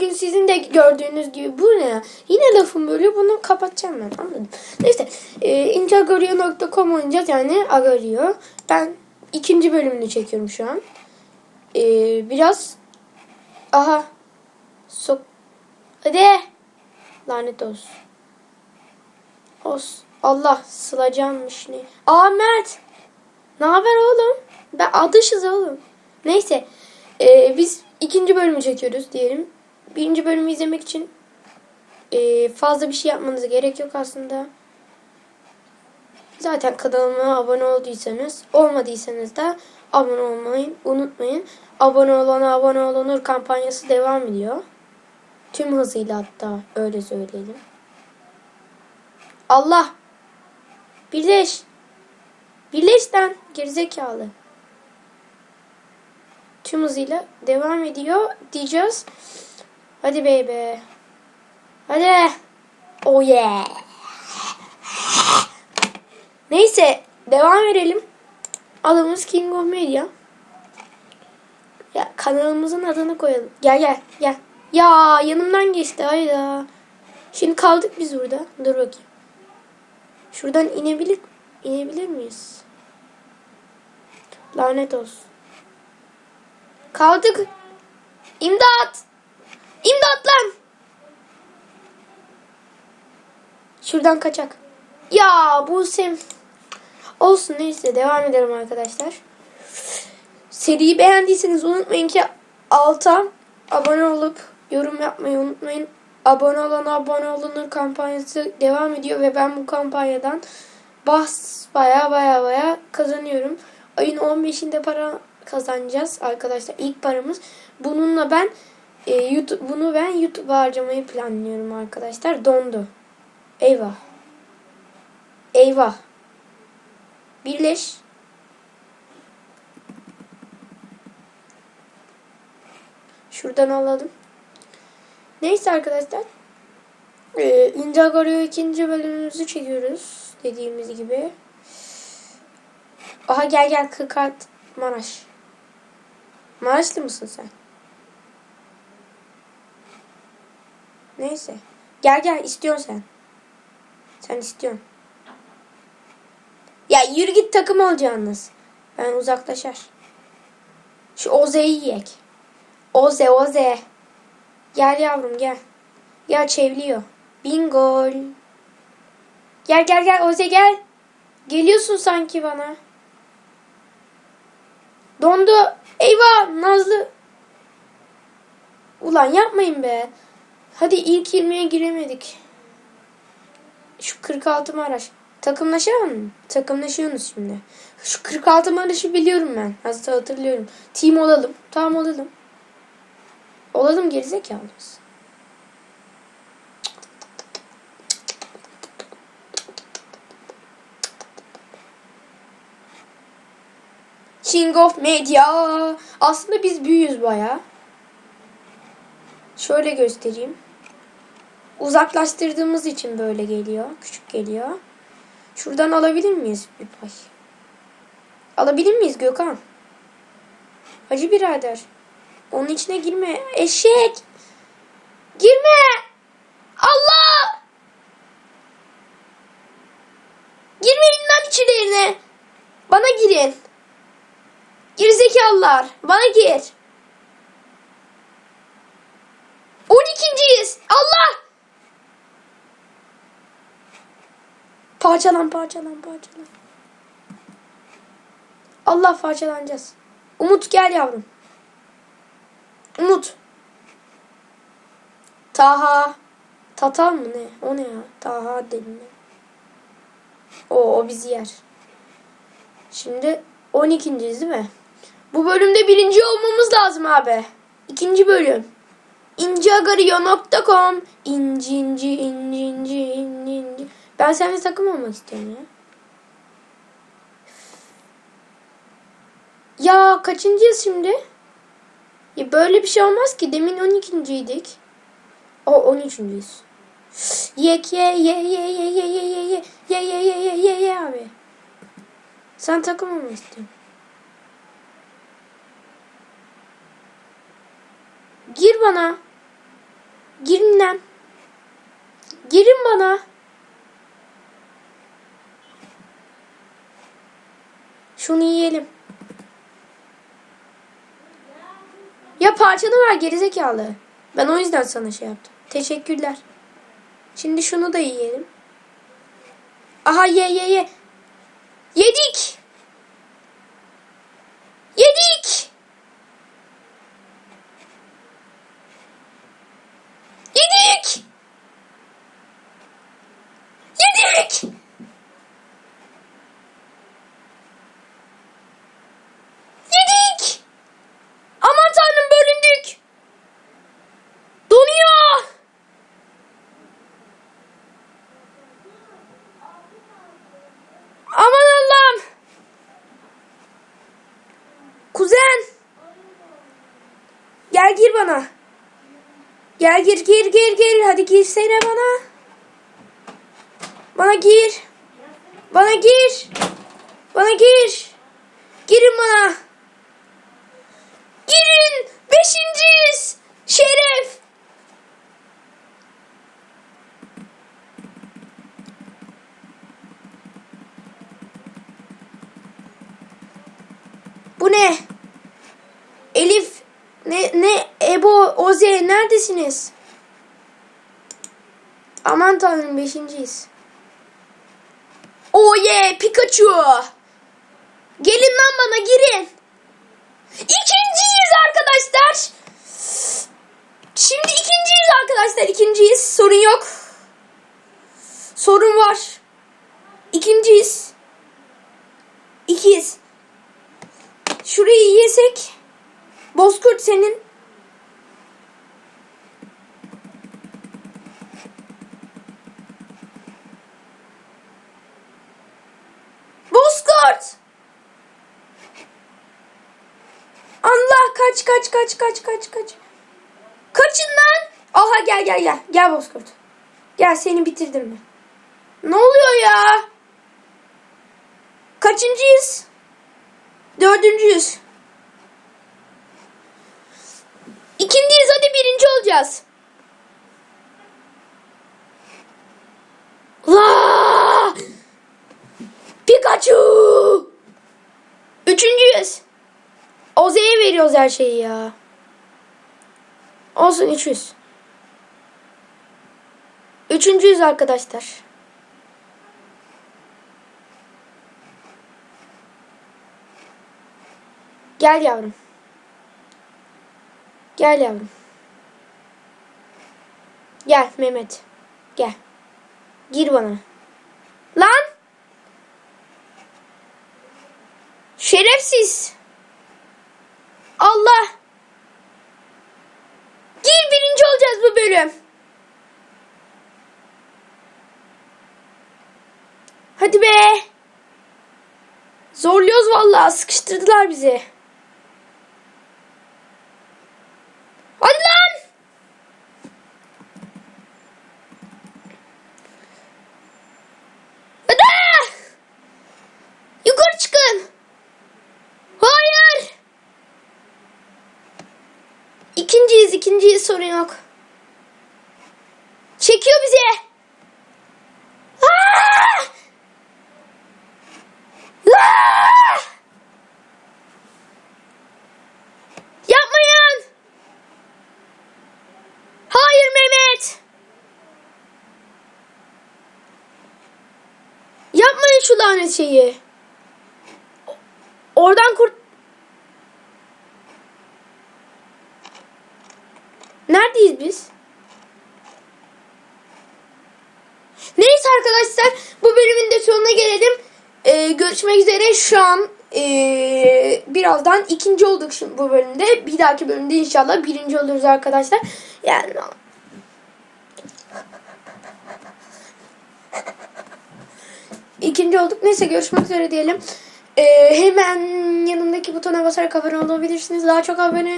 Bugün sizin de gördüğünüz gibi bu ne? Yine lafım böyle bunu kapatacağım ben anladım. Neyse e, integorio.com oynayacağız yani Agario. Ben ikinci bölümünü çekiyorum şu an. E, biraz aha sok hadi lanet olsun. Os Allah sılacanmış ne? Ahmet ne haber oğlum? Ben adışız oğlum. Neyse e, biz ikinci bölümü çekiyoruz diyelim. Birinci bölümü izlemek için e, fazla bir şey yapmanıza gerek yok aslında. Zaten kanalıma abone olduysanız, olmadıysanız da abone olmayı unutmayın. Abone olana abone olunur kampanyası devam ediyor. Tüm hızıyla hatta öyle söyleyelim. Allah! Birleş! Birleş lan gerizekalı. Tüm hızıyla devam ediyor diyeceğiz. Hadi baby. Hadi. Oh yeah. Neyse devam edelim. Adımız King of Media. Ya kanalımızın adını koyalım. Gel gel gel. Ya yanımdan geçti hayda. Şimdi kaldık biz burada. Dur bakayım. Şuradan inebilir inebilir miyiz? Lanet olsun. Kaldık. İmdat. İmdat lan. Şuradan kaçak. Ya bu sem. Olsun neyse devam edelim arkadaşlar. Seriyi beğendiyseniz unutmayın ki alta abone olup yorum yapmayı unutmayın. Abone olan abone olunur kampanyası devam ediyor ve ben bu kampanyadan bas baya baya baya kazanıyorum. Ayın 15'inde para kazanacağız arkadaşlar. İlk paramız. Bununla ben e, YouTube bunu ben YouTube'a harcamayı planlıyorum arkadaşlar. Dondu. Eyvah. Eyvah. Birleş. Şuradan alalım. Neyse arkadaşlar. Ee, Indagario ikinci bölümümüzü çekiyoruz. Dediğimiz gibi. Aha gel gel Kırkart Maraş. Maraşlı mısın sen? Neyse. Gel gel istiyorsun sen. Sen istiyorsun. Ya yürü git takım olacaksınız. Ben uzaklaşar. Şu Oze'yi yiyek. Oze Oze. Gel yavrum gel. Ya çevliyor. Bingol. Gel gel gel Oze gel. Geliyorsun sanki bana. Dondu. Eyvah Nazlı. Ulan yapmayın be. Hadi ilk 20'ye giremedik. Şu 46 Maraş. Takımlaşalım mı? Takımlaşıyorsunuz şimdi. Şu 46 Maraş'ı biliyorum ben. Hasta hatırlıyorum. Team olalım. Tamam olalım. Olalım gerizekalıyız. King of Media. Aslında biz büyüyüz baya. Şöyle göstereyim. Uzaklaştırdığımız için böyle geliyor. Küçük geliyor. Şuradan alabilir miyiz bir pay? Alabilir miyiz Gökhan? Hacı birader. Onun içine girme. Eşek. Girme. Allah. Girmeyin lan içlerine. Bana girin. Gerizekalılar. Bana gir. 12.yiz. Allah. Parçalan parçalan parçalan. Allah parçalanacağız. Umut gel yavrum. Umut. Taha. Tatal mı ne? O ne ya? Taha ben. O, o bizi yer. Şimdi 12.yiz değil mi? Bu bölümde birinci olmamız lazım abi. İkinci bölüm. İnciagario.com İnci inci inci inci inci inci. Ben seninle takım olmak istiyorum ya. Ya kaçıncıyız şimdi? Ya böyle bir şey olmaz ki. Demin 12.ydik. O 13.yüz. Yek ye ye ye ye ye ye ye ye ye ye ye ye ye ye abi. Sen takım olmak istiyorsun. Gir bana. Bilmem. Girin bana. Şunu yiyelim. Ya parçanı ver gerizekalı. Ben o yüzden sana şey yaptım. Teşekkürler. Şimdi şunu da yiyelim. Aha ye ye ye. Yedik. Yedik. Yedik. Yedik. Aman tanrım bölündük. Donuyor. Aman Allah'ım. Kuzen. Gel gir bana. Gel gir gir gir gir. Hadi girsene bana. Bana gir. Bana gir. Bana gir. Girin bana. Girin. Beşinciyiz. Şeref. Bu ne? Elif ne Oze neredesiniz? Aman tanrım beşinciyiz. Oh yeah Pikachu. Gelin lan bana girin. İkinciyiz arkadaşlar. Şimdi ikinciyiz arkadaşlar ikinciyiz. Sorun yok. Sorun var. İkinciyiz. İkiyiz. Şurayı yesek. Bozkurt senin. Bozkurt. Allah kaç kaç kaç kaç kaç kaç. Kaçın lan. Aha gel gel gel. Gel Bozkurt. Gel seni bitirdim? Ne oluyor ya? Kaçıncıyız? Dördüncüyüz. İkinciyiz hadi birinci olacağız. La! Pikachu! Üçüncüyüz. Veriyoruz her şeyi ya. Olsun 300. Üçüncüyüz arkadaşlar. Gel yavrum. Gel yavrum. Gel Mehmet. Gel. Gir bana. Lan! Şerefsiz. Allah. Gir birinci olacağız bu bölüm. Hadi be. Zorluyoruz vallahi sıkıştırdılar bizi. Hadi lan. Hadi. Yukarı çıkın. Hayır. İkinciyiz, ikinciyiz sorun yok. Çekiyor bizi. Aa! Aa! Yapmayın. Hayır Mehmet. Yapmayın şu lanet şeyi. Oradan kurt... Neredeyiz biz? Neyse arkadaşlar bu bölümün de sonuna gelelim. Ee, görüşmek üzere. Şu an ee, birazdan ikinci olduk şimdi bu bölümde. Bir dahaki bölümde inşallah birinci oluruz arkadaşlar. Yani ikinci olduk. Neyse görüşmek üzere diyelim. Ee, hemen yanındaki butona basarak abone olabilirsiniz. Daha çok abone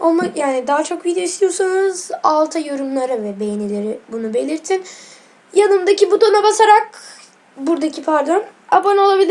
olma yani daha çok video istiyorsanız alta yorumlara ve beğenileri bunu belirtin. Yanımdaki butona basarak buradaki pardon abone olabilirsiniz.